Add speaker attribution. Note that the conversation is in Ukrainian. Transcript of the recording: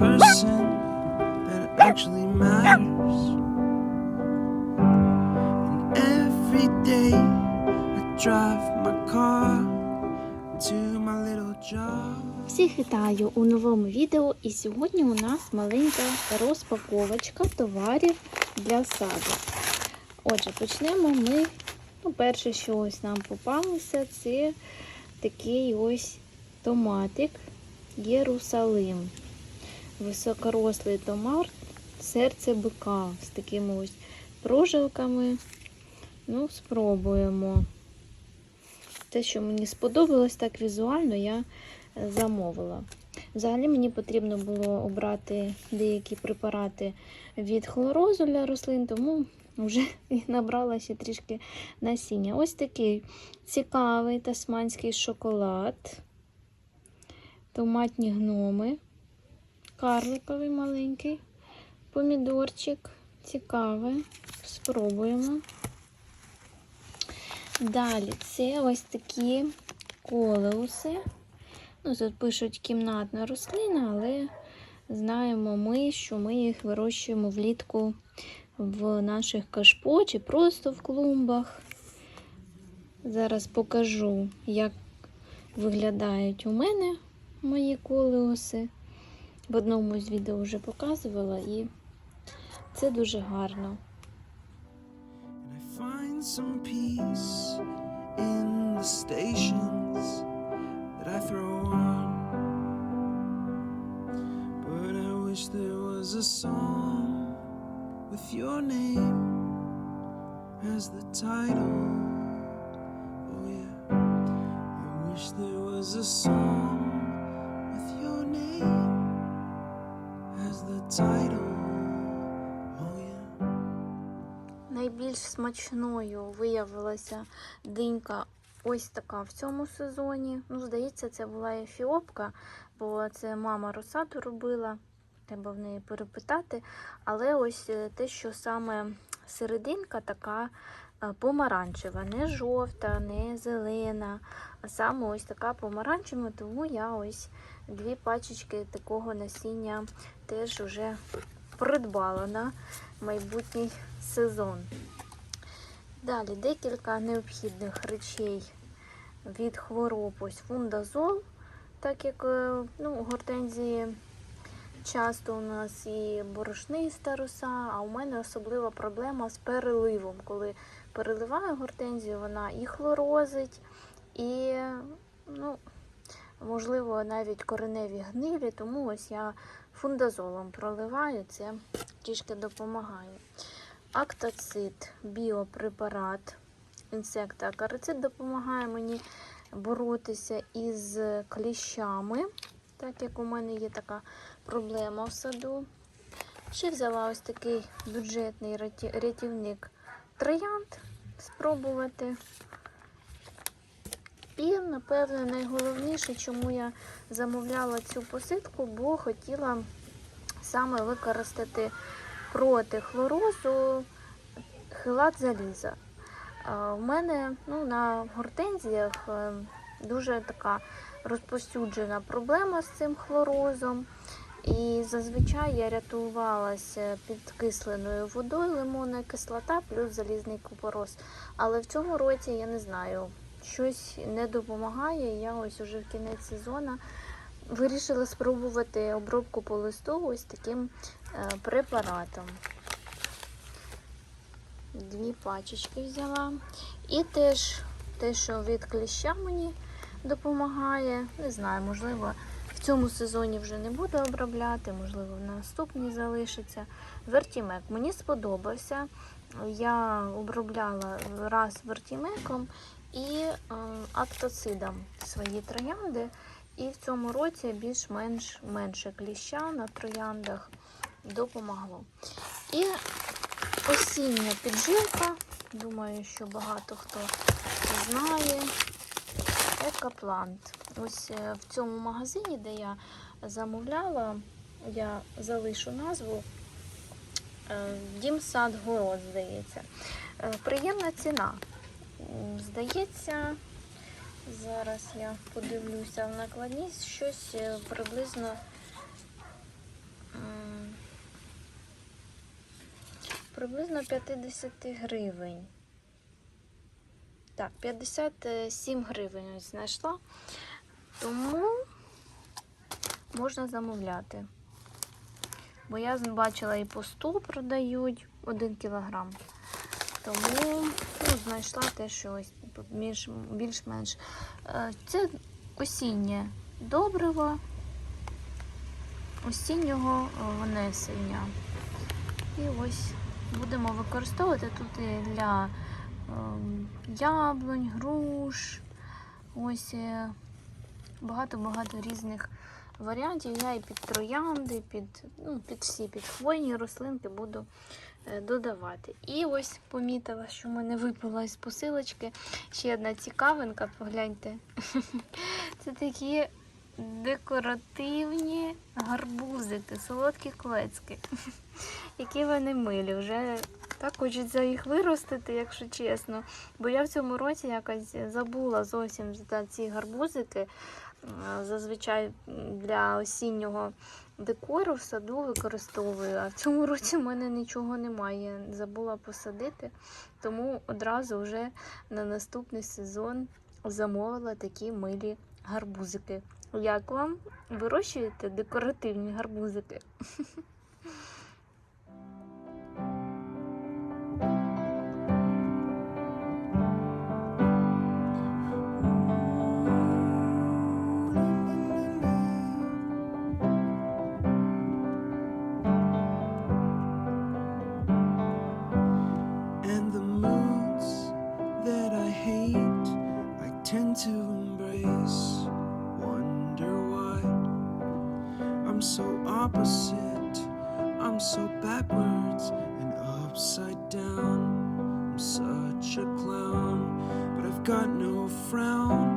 Speaker 1: person that actually matters. And every day I drive my car to my little job.
Speaker 2: Всіх вітаю у новому відео, і сьогодні у нас маленька розпаковочка товарів для саду. Отже, почнемо ми. Ну, перше, що ось нам попалося, це такий ось томатик Єрусалим. Високорослий томат, серце бика з такими ось прожилками. Ну, спробуємо. Те, що мені сподобалось так візуально, я замовила. Взагалі мені потрібно було обрати деякі препарати від хлорозу для рослин, тому вже набрала ще трішки насіння. Ось такий цікавий тасманський шоколад, томатні гноми, карликовий маленький, помідорчик. Цікавий. Спробуємо. Далі це ось такі колеуси. Ну, тут пишуть кімнатна рослина, але знаємо ми, що ми їх вирощуємо влітку в наших кашпо чи просто в клумбах. Зараз покажу, як виглядають у мене мої колеуси. В одному з відео вже показувала, і це дуже гарно.
Speaker 1: Oh,
Speaker 2: Найбільш смачною виявилася динька ось така в цьому сезоні. Ну, здається, це була ефіопка, бо це мама розсаду робила. Треба в неї перепитати. Але ось е, те, що саме серединка така помаранчева, не жовта, не зелена, а саме ось така помаранчева, тому я ось дві пачечки такого насіння теж вже придбала на майбутній сезон. Далі декілька необхідних речей від хвороб. Ось фундазол, так як е, ну, гортензії часто у нас і борошниста роса, а у мене особлива проблема з переливом. Коли переливаю гортензію, вона і хлорозить, і, ну, можливо, навіть кореневі гнилі, тому ось я фундазолом проливаю, це трішки допомагає. Актоцит, біопрепарат інсекта акарицид допомагає мені боротися із кліщами, так як у мене є така проблема в саду. Ще взяла ось такий бюджетний рятівник троянд спробувати. І, напевно, найголовніше, чому я замовляла цю посидку, бо хотіла саме використати проти хлорозу хилат заліза. У мене ну, на гортензіях е, дуже така розповсюджена проблема з цим хлорозом. І зазвичай я рятувалася підкисленою водою, лимонна кислота плюс залізний купорос. Але в цьому році я не знаю, щось не допомагає. Я ось уже в кінець сезону вирішила спробувати обробку по листу ось таким е, препаратом. Дві пачечки взяла. І теж те, що від кліща мені допомагає. Не знаю, можливо, в цьому сезоні вже не буду обробляти, можливо, на наступній залишиться. Вертімек мені сподобався. Я обробляла раз вертімеком і е, актоцидом свої троянди. І в цьому році більш-менш менше кліща на трояндах допомогло. І осіння піджилка. Думаю, що багато хто знає. Екоплант. Ось е, в цьому магазині, де я замовляла, я залишу назву е, Дім сад город, здається. Е, Приємна ціна. Здається, зараз я подивлюся в накладність, щось приблизно приблизно 50 гривень. Так, 57 гривень знайшла. Тому можна замовляти. Бо я бачила і по 100 продають 1 кілограм. Тому ну, знайшла те, що більш-менш. Е, Це осіннє добриво осіннього е, внесення. І ось будемо використовувати тут для яблунь, груш. Ось е, багато-багато різних варіантів. Я і під троянди, під, ну, під всі під хвойні рослинки буду е, додавати. І ось помітила, що в мене випала із посилочки ще одна цікавинка, погляньте. Це такі декоративні гарбузики, солодкі клецки, які вони милі. Вже так хочеться їх виростити, якщо чесно. Бо я в цьому році якось забула зовсім ці гарбузики. Зазвичай для осіннього декору в саду використовую, а в цьому році в мене нічого немає. Забула посадити, тому одразу вже на наступний сезон замовила такі милі гарбузики. Як вам вирощуєте декоративні гарбузики?
Speaker 1: opposite, I'm so backwards and upside down. I'm such a clown, but I've got no frown.